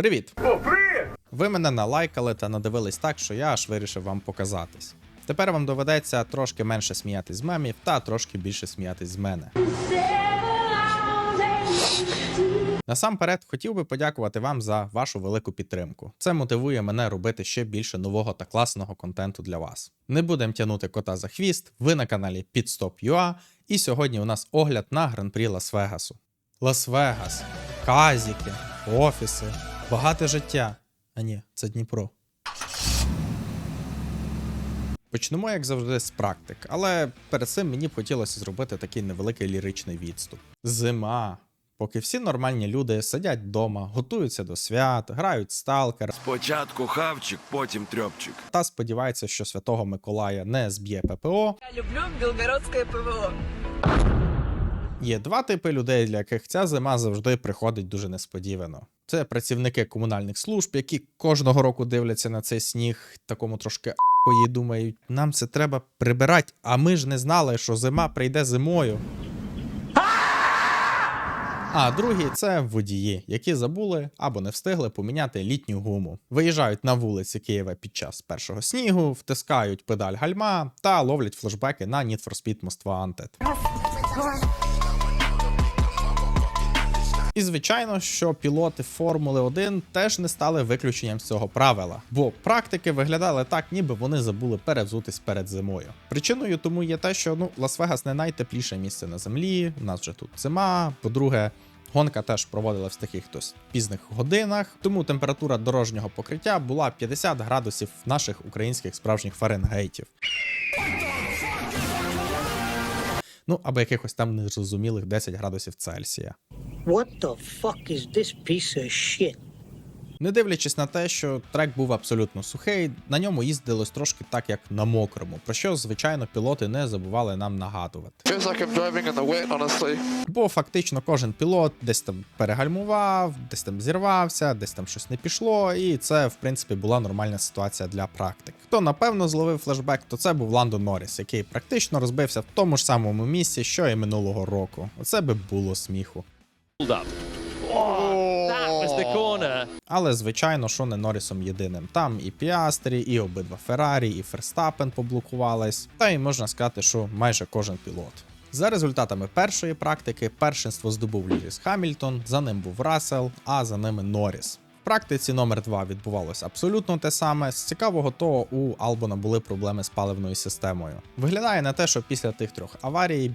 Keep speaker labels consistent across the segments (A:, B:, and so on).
A: Привіт!
B: О, привіт!
A: Ви мене налайкали та надивились так, що я аж вирішив вам показатись. Тепер вам доведеться трошки менше сміятись з мемів та трошки більше сміятись з мене. Насамперед хотів би подякувати вам за вашу велику підтримку. Це мотивує мене робити ще більше нового та класного контенту для вас. Не будемо тягнути кота за хвіст. Ви на каналі Pitstop.ua і сьогодні у нас огляд на гран-прі Лас-Вегасу. Лас-Вегас, казіки, офіси, багате життя. А ні, це Дніпро. Почнемо, як завжди, з практик, але перед цим мені б хотілося зробити такий невеликий ліричний відступ. Зима. Поки всі нормальні люди сидять вдома, готуються до свят, грають сталкер
C: Спочатку хавчик, потім трьопчик.
A: та сподіваються, що святого Миколая не зб'є ППО.
D: Я люблю белгородское ПВО.
A: Є два типи людей, для яких ця зима завжди приходить дуже несподівано. Це працівники комунальних служб, які кожного року дивляться на цей сніг, такому трошки ахуї, думають, нам це треба прибирати, а ми ж не знали, що зима прийде зимою. А другі це водії, які забули або не встигли поміняти літню гуму. Виїжджають на вулиці Києва під час першого снігу, втискають педаль гальма та ловлять флешбеки на Need for Speed Most Wanted. І звичайно, що пілоти Формули 1 теж не стали виключенням з цього правила, бо практики виглядали так, ніби вони забули перевзутись перед зимою. Причиною тому є те, що ну Лас-Вегас не найтепліше місце на землі. У нас вже тут зима. По-друге, гонка теж проводилась в таких хтось пізних годинах, тому температура дорожнього покриття була 50 градусів наших українських справжніх фаренгейтів. Ну або якихось там незрозумілих 10 градусів Цельсія.
E: What the fuck is this piece of shit?
A: Не дивлячись на те, що трек був абсолютно сухий, на ньому їздилось трошки так, як на мокрому, про що, звичайно, пілоти не забували нам нагадувати.
F: Feels like I'm driving in the wet, honestly.
A: Бо фактично кожен пілот десь там перегальмував, десь там зірвався, десь там щось не пішло, і це, в принципі, була нормальна ситуація для практик. Хто напевно зловив флешбек, то це був Ландо Норріс, який практично розбився в тому ж самому місці, що і минулого року. Оце би було сміху.
G: up.
A: Але звичайно, що не Норрісом єдиним. Там і Піастрі, і обидва Феррарі, і Ферстапен поблокувались, та й можна сказати, що майже кожен пілот. За результатами першої практики, першинство здобув Льюіс Хамільтон, за ним був Рассел, а за ними Норріс. В практиці номер 2 відбувалося абсолютно те саме. З цікавого того, у Албона були проблеми з паливною системою. Виглядає на те, що після тих трьох аварій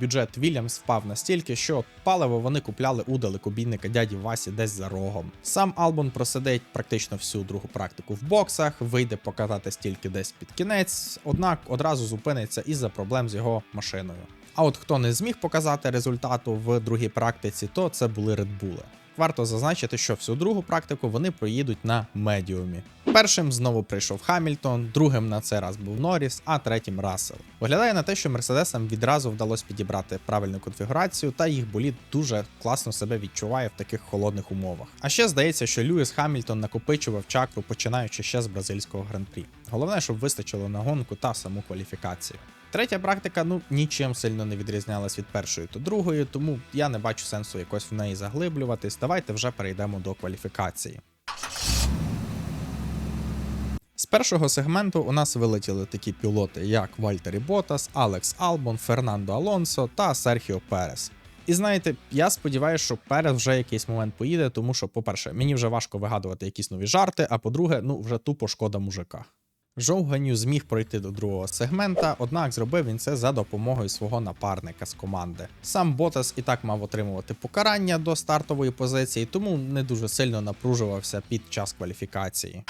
A: бюджет Вільямс впав настільки, що паливо вони купляли у далекобійника дяді Васі десь за рогом. Сам Албон просидить практично всю другу практику в боксах, вийде покататись тільки десь під кінець, однак одразу зупиниться із-за проблем з його машиною. А от хто не зміг показати результату в другій практиці, то це були Bull. Варто зазначити, що всю другу практику вони проїдуть на медіумі. Першим знову прийшов Хамільтон, другим на цей раз був Норріс, а третім Рассел. Виглядає на те, що Мерседесам відразу вдалося підібрати правильну конфігурацію, та їх болід дуже класно себе відчуває в таких холодних умовах. А ще здається, що Льюіс Хамільтон накопичував чакру, починаючи ще з бразильського гран-прі. Головне, щоб вистачило на гонку та саму кваліфікацію. Третя практика ну нічим сильно не відрізнялась від першої та другої, тому я не бачу сенсу якось в неї заглиблюватись. Давайте вже перейдемо до кваліфікації. З першого сегменту у нас вилетіли такі пілоти, як Вальтері Ботас, Алекс Албон, Фернандо Алонсо та Серхіо Перес. І знаєте, я сподіваюся, що Перес вже якийсь момент поїде, тому що, по-перше, мені вже важко вигадувати якісь нові жарти, а по-друге, ну вже тупо шкода мужика. Жовганю зміг пройти до другого сегмента, однак зробив він це за допомогою свого напарника з команди. Сам Ботас і так мав отримувати покарання до стартової позиції, тому не дуже сильно напружувався під час кваліфікації.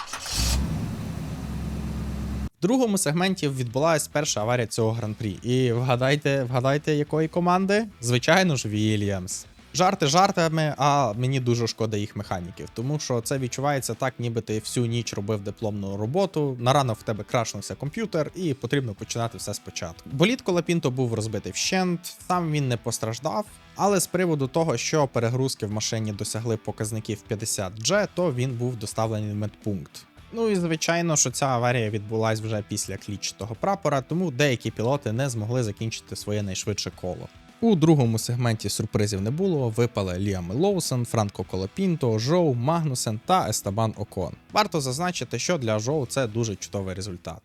A: В другому сегменті відбулася перша аварія цього гран-прі. І вгадайте, вгадайте, якої команди? Звичайно ж, Вільямс. Жарти жартами, а мені дуже шкода їх механіків, тому що це відчувається так, ніби ти всю ніч робив дипломну роботу. На ранок в тебе крашнувся комп'ютер, і потрібно починати все спочатку. Боліт Колапінто був розбитий вщент, сам він не постраждав. Але з приводу того, що перегрузки в машині досягли показників 50G, то він був доставлений в медпункт. Ну і звичайно, що ця аварія відбулась вже після клітчатого прапора, тому деякі пілоти не змогли закінчити своє найшвидше коло. У другому сегменті сюрпризів не було. Випали Ліам Лоусон, Франко Колопінто, Жоу, Магнусен та Естабан Окон. Варто зазначити, що для Жоу це дуже чудовий результат.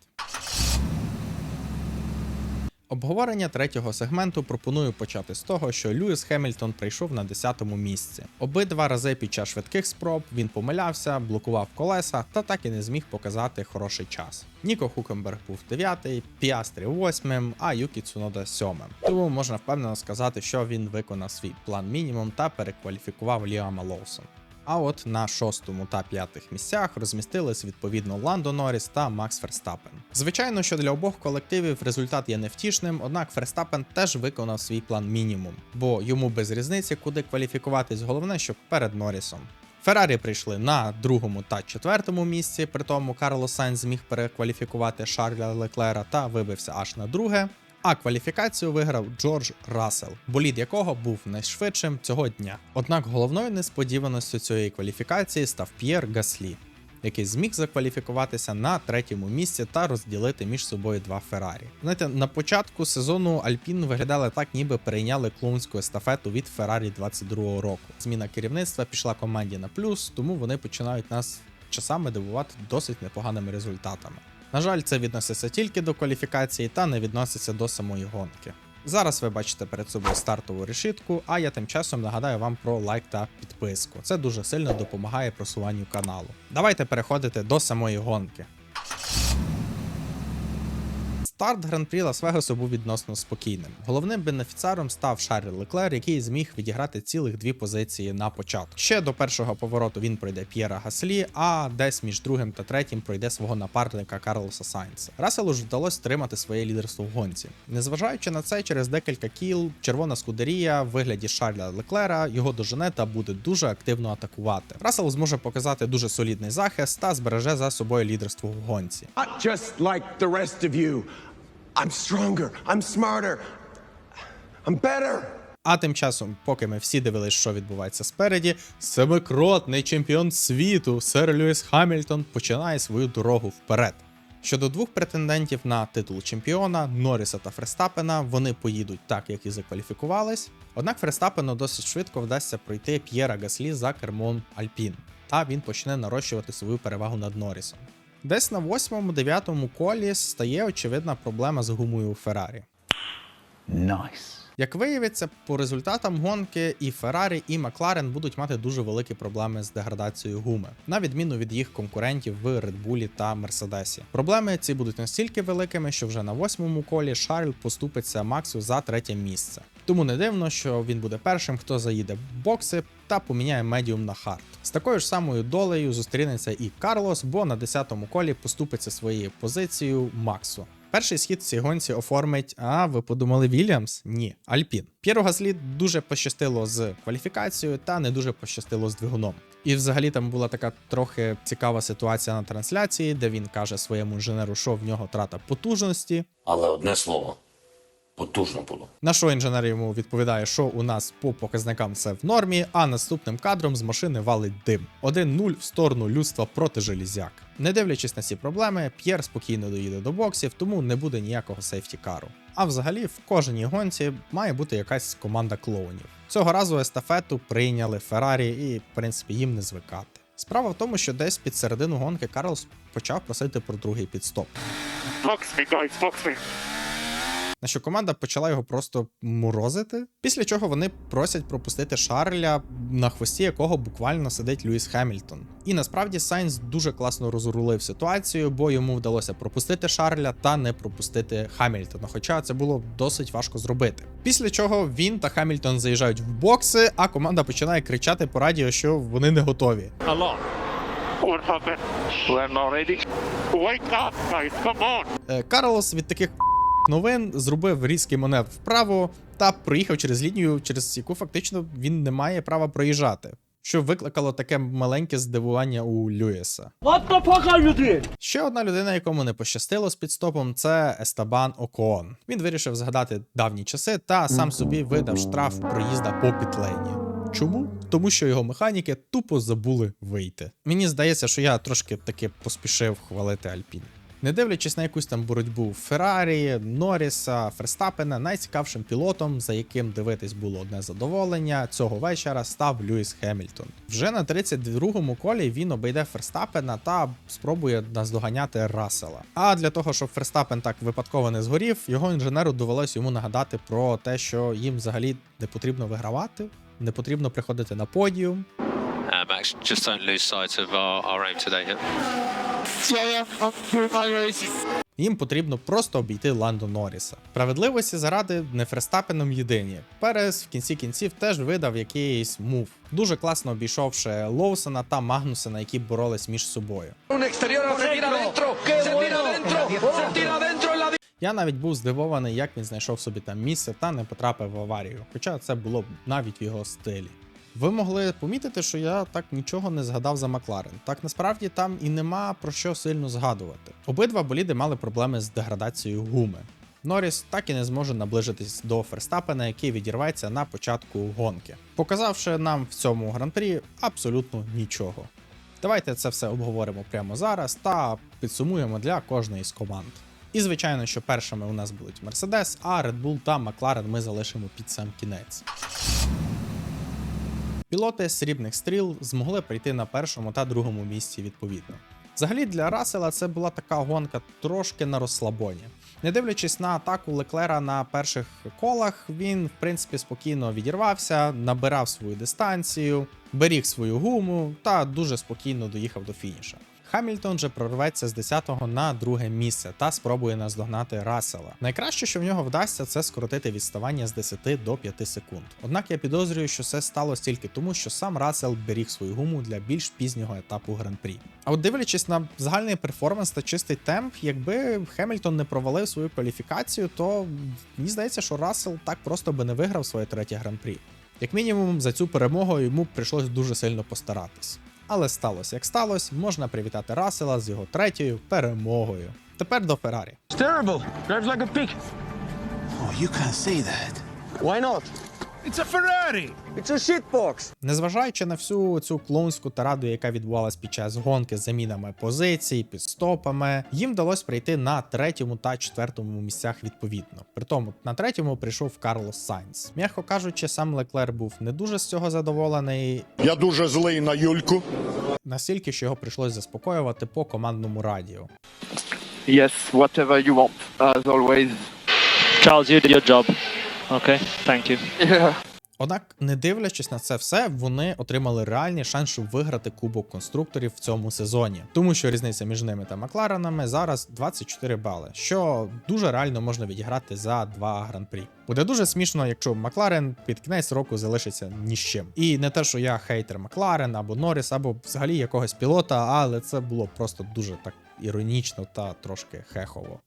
A: Обговорення третього сегменту пропоную почати з того, що Льюіс Хемільтон прийшов на 10-му місці. Обидва рази під час швидких спроб він помилявся, блокував колеса та так і не зміг показати хороший час. Ніко Хукенберг був 9-й, Піастрі 8-м, а Юкі Цунода 7-м. Тому можна впевнено сказати, що він виконав свій план мінімум та перекваліфікував Ліама Лоусона. А от на шостому та п'ятих місцях розмістились відповідно Ландо Норріс та Макс Ферстапен. Звичайно, що для обох колективів результат є невтішним, однак Ферстапен теж виконав свій план мінімум, бо йому без різниці, куди кваліфікуватись, головне, щоб перед Норрісом. Феррарі прийшли на другому та четвертому місці, при тому Карлос Сайнз зміг перекваліфікувати Шарля Леклера та вибився аж на друге. А кваліфікацію виграв Джордж Рассел, болід якого був найшвидшим цього дня. Однак головною несподіваністю цієї кваліфікації став П'єр Гаслі, який зміг закваліфікуватися на третьому місці та розділити між собою два Феррарі. Знаєте, на початку сезону Альпін виглядали так, ніби перейняли клоунську естафету від Феррарі 22-го року. Зміна керівництва пішла команді на плюс, тому вони починають нас часами дивувати досить непоганими результатами. На жаль, це відноситься тільки до кваліфікації та не відноситься до самої гонки. Зараз ви бачите перед собою стартову решітку, а я тим часом нагадаю вам про лайк та підписку. Це дуже сильно допомагає просуванню каналу. Давайте переходити до самої гонки. Старт гран-прі Лас-Вегасу був відносно спокійним. Головним бенефіціаром став Шарль Леклер, який зміг відіграти цілих дві позиції на початку. Ще до першого повороту він пройде П'єра Гаслі, а десь між другим та третім пройде свого напарника Карлоса Сайнса. Расселу ж вдалося тримати своє лідерство в гонці. Незважаючи на це, через декілька кіл червона скудерія в вигляді Шарля Леклера його дожене та буде дуже активно атакувати. Рассел зможе показати дуже солідний захист та збереже за собою лідерство в гонці.
B: Just like the rest of you. I'm stronger. I'm smarter. I'm better.
A: А тим часом, поки ми всі дивились, що відбувається спереді, семикротний чемпіон світу Сер Льюіс Хамільтон починає свою дорогу вперед. Щодо двох претендентів на титул чемпіона Норріса та Ферстапена, вони поїдуть так, як і закваліфікувались. Однак Ферстапену досить швидко вдасться пройти П'єра Гаслі за кермом Альпін, та він почне нарощувати свою перевагу над Норрісом. Десь на 8-9 колі стає очевидна проблема з гумою у Феррарі. Як виявиться, по результатам гонки і Феррарі, і Макларен будуть мати дуже великі проблеми з деградацією гуми, на відміну від їх конкурентів в Редбулі та Мерседесі. Проблеми ці будуть настільки великими, що вже на восьмому колі Шарль поступиться Максу за третє місце. Тому не дивно, що він буде першим, хто заїде в бокси та поміняє медіум на хард. З такою ж самою долею зустрінеться і Карлос, бо на 10-му колі поступиться своєю позицією Максу. Перший схід цій гонці оформить. А ви подумали Вільямс? Ні, Альпін. П'єру слід дуже пощастило з кваліфікацією та не дуже пощастило з двигуном. І взагалі там була така трохи цікава ситуація на трансляції, де він каже своєму інженеру, що в нього трата потужності.
H: Але одне слово потужно було.
A: На що інженер йому відповідає, що у нас по показникам все в нормі, а наступним кадром з машини валить дим. 1-0 в сторону людства проти желізяк. Не дивлячись на ці проблеми, П'єр спокійно доїде до боксів, тому не буде ніякого сейфті-кару. А взагалі в кожній гонці має бути якась команда клоунів. Цього разу естафету прийняли Феррарі і, в принципі, їм не звикати. Справа в тому, що десь під середину гонки Карлос почав просити про другий підстоп.
G: Box me, guys, box me.
A: На що команда почала його просто морозити. Після чого вони просять пропустити Шарля, на хвості якого буквально сидить Льюіс Хемільтон. І насправді Сайнс дуже класно розрулив ситуацію, бо йому вдалося пропустити Шарля та не пропустити Хамільтона. Хоча це було досить важко зробити. Після чого він та Хамільтон заїжджають в бокси, а команда починає кричати по радіо, що вони не готові.
G: Happened? We're not ready. Wake up, guys, come on.
A: Е, Карлос від таких новин зробив різкий маневр вправо та проїхав через лінію, через яку фактично він не має права проїжджати. Що викликало таке маленьке здивування у
E: doing?
A: Ще одна людина, якому не пощастило з підстопом, це Естабан Окоон. Він вирішив згадати давні часи та сам собі видав штраф проїзда по підлені. Чому? Тому що його механіки тупо забули вийти. Мені здається, що я трошки таки поспішив хвалити Альпін. Не дивлячись на якусь там боротьбу Феррарі, Норріса, Ферстапена, найцікавшим пілотом, за яким дивитись було одне задоволення, цього вечора став Льюіс Хемільтон. Вже на 32-му колі він обійде Ферстапена та спробує наздоганяти Рассела. А для того, щоб Ферстапен так випадково не згорів, його інженеру довелось йому нагадати про те, що їм взагалі не потрібно вигравати, не потрібно приходити на подіум,
I: Max, just don't lose sight of our, our aim today here.
F: Yeah, yeah, I'm doing my race.
A: Їм потрібно просто обійти Ландо Норріса. Справедливості заради не Ферстапеном єдині. Перес в кінці кінців теж видав якийсь мув, дуже класно обійшовши Лоусона та Магнусена, які боролись між собою. Я навіть був здивований, як він знайшов собі там місце та не потрапив в аварію, хоча це було б навіть в його стилі. Ви могли помітити, що я так нічого не згадав за Макларен. Так насправді там і нема про що сильно згадувати. Обидва боліди мали проблеми з деградацією гуми. Норріс так і не зможе наближитись до Ферстапена, який відірветься на початку гонки, показавши нам в цьому гран-прі абсолютно нічого. Давайте це все обговоримо прямо зараз та підсумуємо для кожної з команд. І звичайно, що першими у нас будуть Mercedes, а Red Bull та McLaren ми залишимо під сам кінець. Пілоти срібних стріл змогли прийти на першому та другому місці відповідно. Взагалі для Рассела це була така гонка трошки на розслабоні. Не дивлячись на атаку Леклера на перших колах, він в принципі спокійно відірвався, набирав свою дистанцію, беріг свою гуму та дуже спокійно доїхав до фініша. Хамільтон же прорветься з 10-го на друге місце та спробує наздогнати Рассела. Найкраще, що в нього вдасться, це скоротити відставання з 10 до 5 секунд. Однак я підозрюю, що це сталося тільки тому, що сам Рассел беріг свою гуму для більш пізнього етапу гран-прі. А от дивлячись на загальний перформанс та чистий темп, якби Хемільтон не провалив свою кваліфікацію, то мені здається, що Рассел так просто би не виграв своє третє гран-прі. Як мінімум, за цю перемогу йому прийшлось дуже сильно постаратись. Але сталося як сталося, можна привітати Рассела з його третьою перемогою. Тепер до Феррарі.
B: terrible. Drives like a pig.
J: Oh, you can't say that.
B: Why not?
J: It's a Ferrari!
B: It's a shitbox.
A: Незважаючи на всю цю клоунську тараду, яка відбувалась під час гонки з замінами позицій, підстопами, їм вдалося прийти на третьому та четвертому місцях відповідно. Притому на третьому прийшов Карлос Сайнс. М'яко кажучи, сам Леклер був не дуже з цього задоволений,
K: Я дуже злий на Юльку.
A: настільки, що його прийшлось заспокоювати по командному радіо.
F: Yes, whatever you want, as always.
G: Charles, you did your job. Okay, thank you.
F: Yeah.
A: Однак, не дивлячись на це все, вони отримали реальний шанс, щоб виграти кубок конструкторів в цьому сезоні, тому що різниця між ними та Макларенами зараз 24 бали, що дуже реально можна відіграти за два гран-прі. Буде дуже смішно, якщо Макларен під кінець року залишиться ні з чим. І не те, що я хейтер Макларен або Норріс, або взагалі якогось пілота, але це було просто дуже так іронічно та трошки хехово.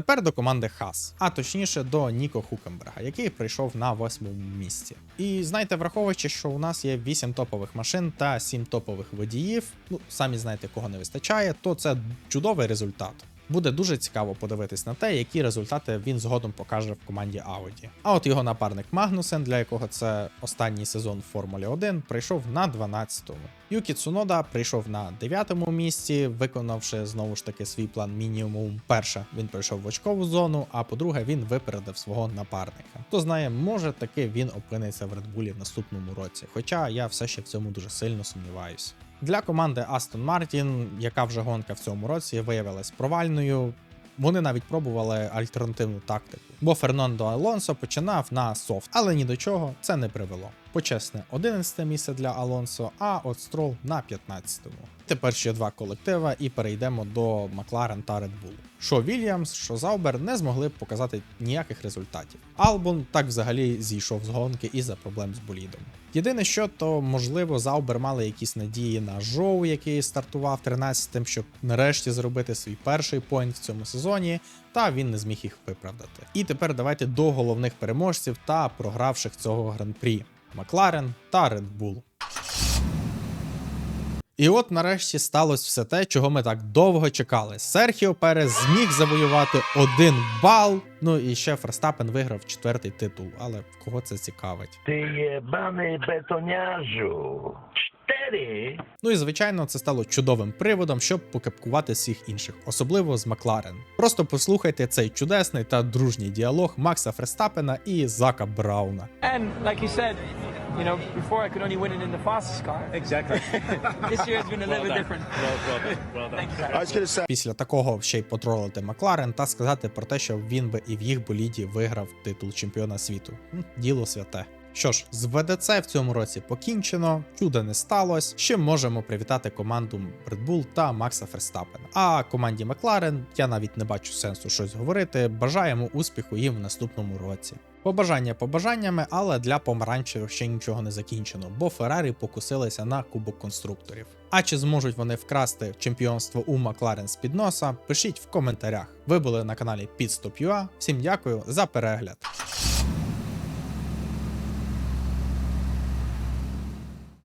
A: Тепер до команди Хас, а точніше до Ніко Хукенберга, який прийшов на восьмому місці. І знаєте, враховуючи, що у нас є 8 топових машин та 7 топових водіїв, ну самі знаєте, кого не вистачає, то це чудовий результат. Буде дуже цікаво подивитись на те, які результати він згодом покаже в команді Audi. А от його напарник Магнусен, для якого це останній сезон в Формулі 1, прийшов на 12-му. Юкі Цунода прийшов на 9-му місці, виконавши знову ж таки свій план мінімум. Перше, він пройшов в очкову зону, а по-друге, він випередив свого напарника. Хто знає, може таки він опиниться в Редбулі в наступному році. Хоча я все ще в цьому дуже сильно сумніваюся. Для команди Aston Martin, яка вже гонка в цьому році виявилась провальною, вони навіть пробували альтернативну тактику, бо Фернандо Алонсо починав на софт, але ні до чого це не привело. Почесне 11 місце для Алонсо, а от Строл на 15-му. Тепер ще два колектива, і перейдемо до Макларен та Red Bull. Що Вільямс, що Заубер не змогли показати ніяких результатів. Албон так взагалі зійшов з гонки із-за проблем з болідом. Єдине, що то можливо Заубер мали якісь надії на Жоу, який стартував 13-тим, щоб нарешті зробити свій перший поінт в цьому сезоні, та він не зміг їх виправдати. І тепер давайте до головних переможців та програвших цього гран-прі Макларен та Red Bull. І от нарешті сталося все те, чого ми так довго чекали. Серхіо Перес зміг завоювати один бал. Ну і ще Ферстапен виграв четвертий титул, але кого це цікавить?
J: Ти єбаний бетоняжу.
A: Ну і звичайно, це стало чудовим приводом, щоб покепкувати всіх інших, особливо з Макларен. Просто послухайте цей чудесний та дружній діалог Макса Ферстапена і Зака Брауна.
L: And like you said, you know, before I could only win it in the fastest car. Exactly. this year has been a little bit different. Well, well done. Well done. Thank you.
K: I was gonna say,
A: Після такого ще й потролити Макларен та сказати про те, що він би і в їх боліді виграв титул чемпіона світу. М, Діло святе. Що ж, з ВДЦ в цьому році покінчено, чуда не сталося. Ще можемо привітати команду Red Bull та Макса Ферстапена. А команді Макларен я навіть не бачу сенсу щось говорити. Бажаємо успіху їм в наступному році. Побажання побажаннями, але для помаранчевих ще нічого не закінчено, бо Феррарі покусилися на кубок конструкторів. А чи зможуть вони вкрасти чемпіонство у Макларен з під носа? Пишіть в коментарях. Ви були на каналі Pitstop.ua. Всім дякую за перегляд.